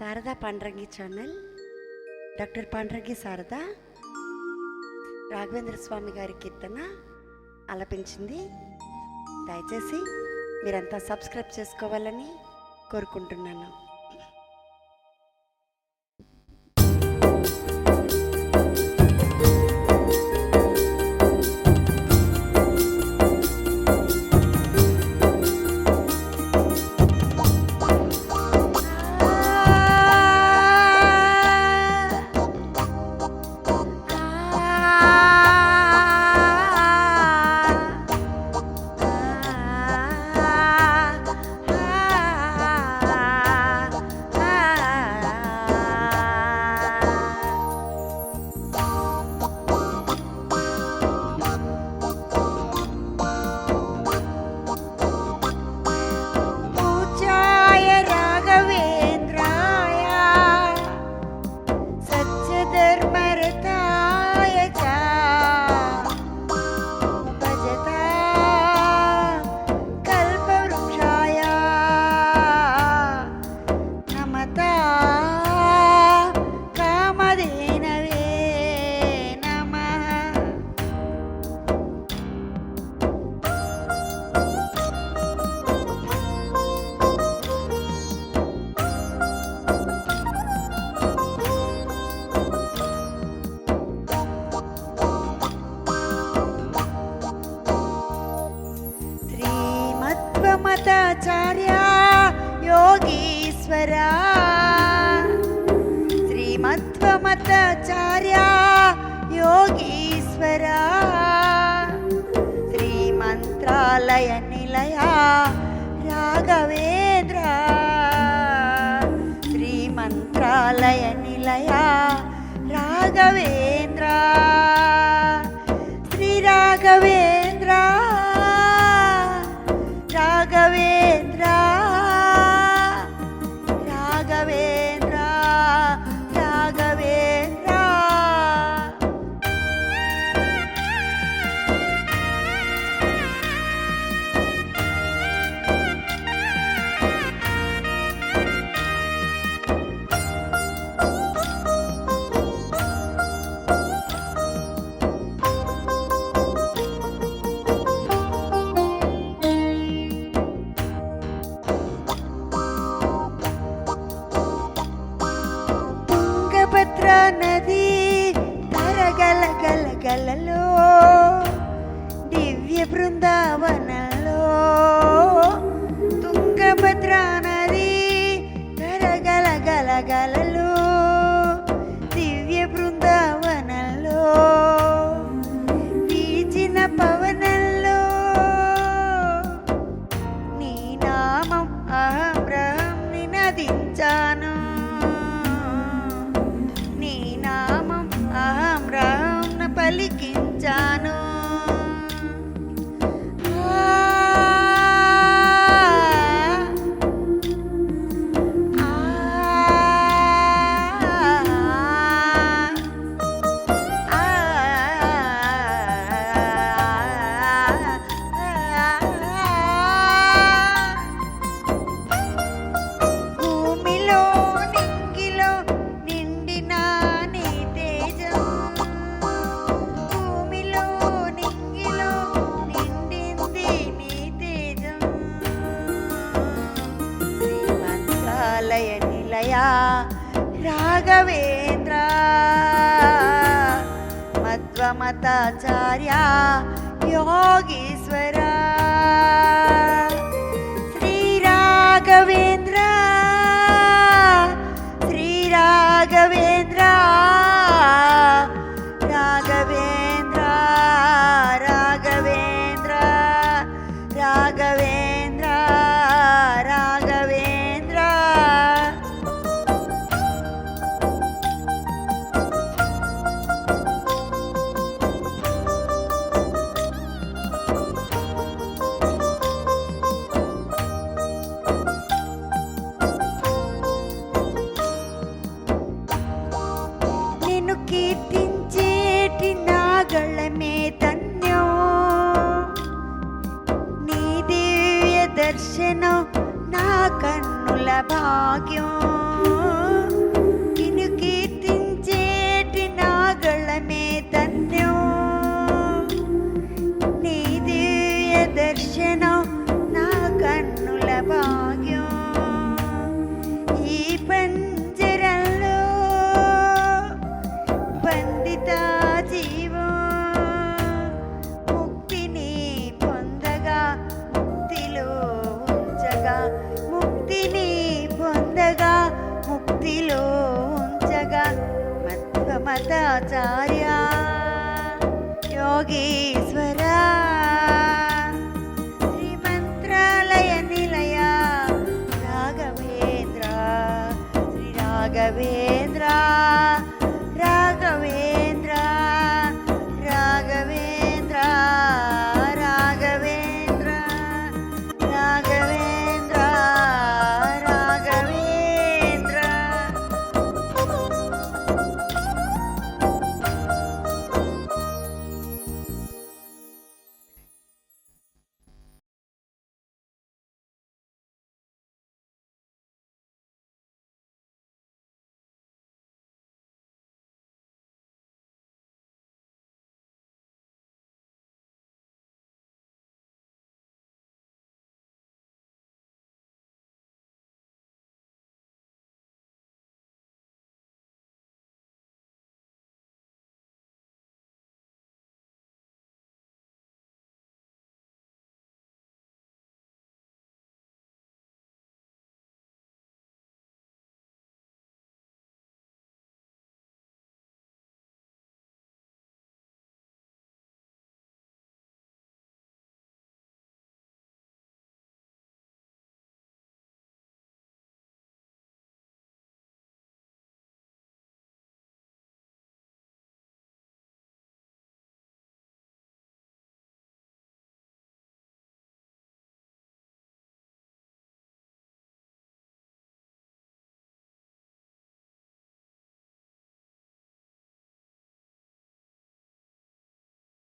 Sharada Pandrangi channel doctor Pandrangi Sharada Raghavendra Swami గారి కీర్తన ఆలపించింది దయచేసి మీరంతా సబ్స్క్రైబ్ చేసుకోవాలని కోరుకుంటున్నాను. శ్రీమధ్వమతాచార్య యోగీశ్వర. శ్రీమధ్వమతాచార్య యోగీశ్వర. శ్రీమంత్రాలయ నిలయ రాఘవేంద్ర. శ్రీమంత్రాలయ నిలయ రాఘవేంద్ర. గల దివ్య బృందావనంలో. తుంగభద్ర నది తరగల గలగలలో దివ్య బృందావనంలో. వీచిన పవనంలో నీ నామం అహం బ్రహం నినదించాను. రాఘవేంద్ర మధ్వమతాచార్య యోగీశ్వర మంగళ భాగ్యం స్థితిలో ఉంచగా మధ్వమతాచార్య యోగీశ్వర. శ్రీమంత్రాలయ నిలయ రాఘవేంద్ర. శ్రీ రాఘవే